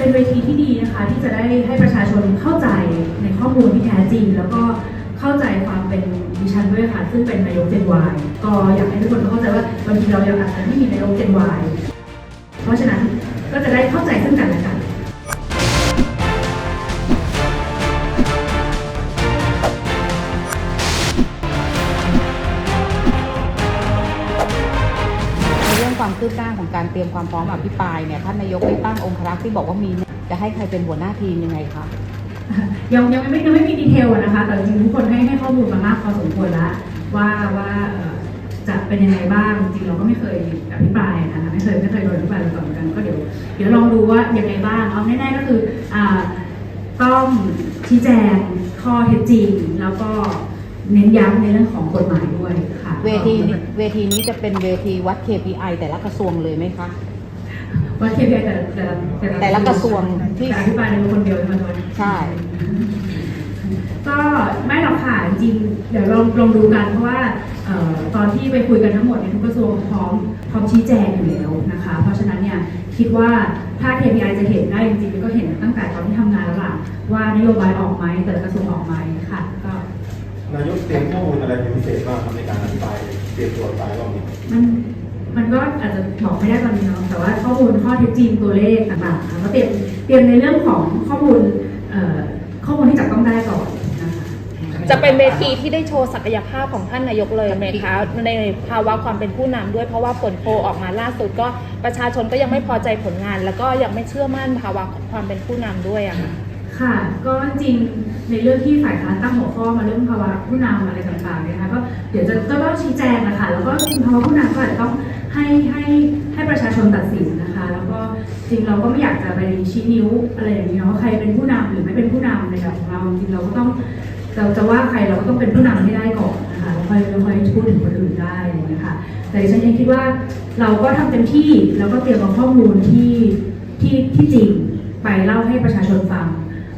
เป็นเวทีที่ดีนะคะที่จะได้ให้ประชาชนเข้าใจในข้อมูลที่แท้จริง แล้วก็เข้าใจความเป็นดิฉันด้วยค่ะ ซึ่งเป็นนายกเจนวายก็อยากให้ทุกคนเข้าใจว่าบางทีเรายังอาจจะไม่มีนายกเจนวายเพราะฉะนั้นก็จะได้เข้าใจซึ่งกันและกัน ความคืบหน้าของการเตรียมความพร้อมอภิปรายเนี่ยท่านนายกได้ตั้งองครักษ์ที่บอกว่ามีจะให้ใครเป็นหัวหน้าทีมยังไงคะยังยังไม่ยังไม่มีดีเทลนะคะแต่จริงทุกคนให้ให้ข้อมูลมามากพอสมควรแล้วว่าว่าจะเป็นยังไงบ้างจริงเราก็ไม่เคยอภิปรายนะคะไม่เคยไม่เคยโดนอภิปรายมาก่อนกันก็เดี๋ยวเดี๋ยวลองดูว่ายังไงบ้างเอาแน่ๆก็คืออ่าต้องชี้แจงข้อเท็จจริงแล้วก็ เน้นย้ำในเรื่องของกฎหมายด้วยค่ะเวทีนี้เวทีนี้จะเป็นเวทีวัด KPI แต่ละกระทรวงเลยไหมคะว่า KPI แต่ละแต่ละแต่ละกระทรวงที่แต่อภิปรายในคนเดียวใช่ไหมคะใช่ก็ไม่หรอกค่ะจริงๆเดี๋ยวลองลองดูกันเพราะว่าเอ่อตอนที่ไปคุยกันทั้งหมดเนี่ยทุกกระทรวงพร้อมพร้อมชี้แจงอยู่แล้วนะคะ เพราะฉะนั้นเนี่ยคิดว่าถ้า KPI จะเห็นได้จริงๆก็เห็นตั้งแต่ตอนที่ทำงานแล้วล่ะว่านโยบายออกไหมแต่ละกระทรวงออกไหมค่ะก็ นายกเตรียมข้อมูลอะไรเป็นพิเศษบ้างครับในการอธิบายเตรียมตัวไปรอบนี้มันมันก็อาจจะบอกไม่ได้ตอนนี้เนาะแต่ว่าข้อมูลข้อเท็จจริงตัวเลขต่างๆค่ะก็เตรียมเตรียมในเรื่องของข้อมูลเอ่อข้อมูลที่จับต้องได้ก่อนนะคะจะเป็นเวทีที่ได้โชว์ศักยภาพของท่านนายกเลยไหมคะในภาวะความเป็นผู้นำด้วยเพราะว่าผลโพลออกมาล่าสุดก็ประชาชนก็ยังไม่พอใจผลงาน แล้วก็ยังไม่เชื่อมั่นภาวะความเป็นผู้นำด้วยอะค่ะ ค่ะ ก็จริงในเรื่องที่ฝ่ายค้านตั้งหัวข้อมาเรื่องภาวะผู้นำอะไรต่างๆเนี่ยนะคะก็เดี๋ยวจะก็ต้องชี้แจงนะคะแล้วก็ภาวะผู้นำก็อาจจะต้องให้ให้ให้ประชาชนตัดสินนะคะ แล้วก็จริงเราก็ไม่อยากจะไปชี้นิ้วอะไรอย่างนี้เนาะใครเป็นผู้นำหรือไม่เป็นผู้นำในแบบของเราจริงเราก็ต้องเราจะว่าใครเราก็ต้องเป็นผู้นำให้ได้ก่อนนะคะแล้วค่อยแล้วค่อยพูดถึงคนอื่นได้อะไรอย่างเงี้ยค่ะแต่ฉันยังคิดว่าเราก็ทำเต็มที่แล้วก็เตรียมเอาข้อมูลที่ที่ที่จริงไปเล่าให้ประชาชนฟัง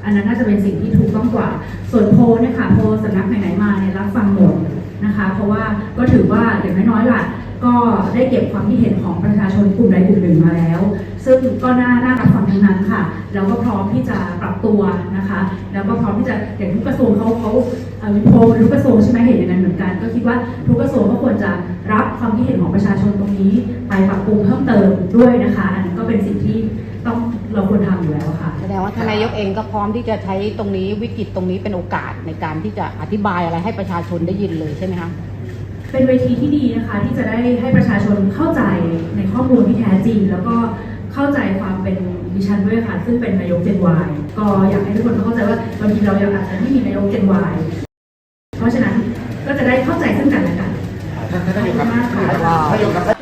อันนั้นน่าจะเป็นสิ่งที่ถูกต้องกว่า ส่วนโพเนี่ยค่ะโพลสำนักไหนๆมาเนี่ยรับฟังหมดนะคะ เพราะว่าก็ถือว่าอย่างน้อยๆล่ะก็ได้เก็บความคิดเห็นของประชาชนกลุ่มใดกลุ่มหนึ่งมาแล้ว ซึ่งก็น่าน่ารับฟังทั้งนั้นค่ะ แล้วก็พร้อมที่จะปรับตัวนะคะ แล้วก็พร้อมที่จะอย่างทุกกระทรวงเขาเขาโพลทุกกระทรวงใช่ไหมเห็นอย่างนั้นเหมือนกัน ก็คิดว่าทุกกระทรวงก็ควรจะรับความคิดเห็นของประชาชนตรงนี้ ไปปรับปรุงเพิ่มเติมด้วยนะคะ อันนั้ก็เป็นสิ่งที่ เราควรทำอยู่แล้วค่ะ แสดงว่าท่านนายกเองก็พร้อมที่จะใช้ตรงนี้วิกฤตตรงนี้เป็นโอกาสในการที่จะอธิบายอะไรให้ประชาชนได้ยินเลยใช่ไหมคะ เป็นเวทีที่ดีนะคะที่จะได้ให้ประชาชนเข้าใจในข้อมูลที่แท้จริง แล้วก็เข้าใจความเป็นดิฉันด้วยค่ะ ซึ่งเป็นนายกเจนวายก็อยากให้ทุกคนเข้าใจว่าบางทีเรายังอาจจะไม่มีนายกเจนวายเพราะฉะนั้นก็จะได้เข้าใจซึ่งกันและกันท่านท่านนายกครับขอบคุณมากค่ะท่านนายกครับม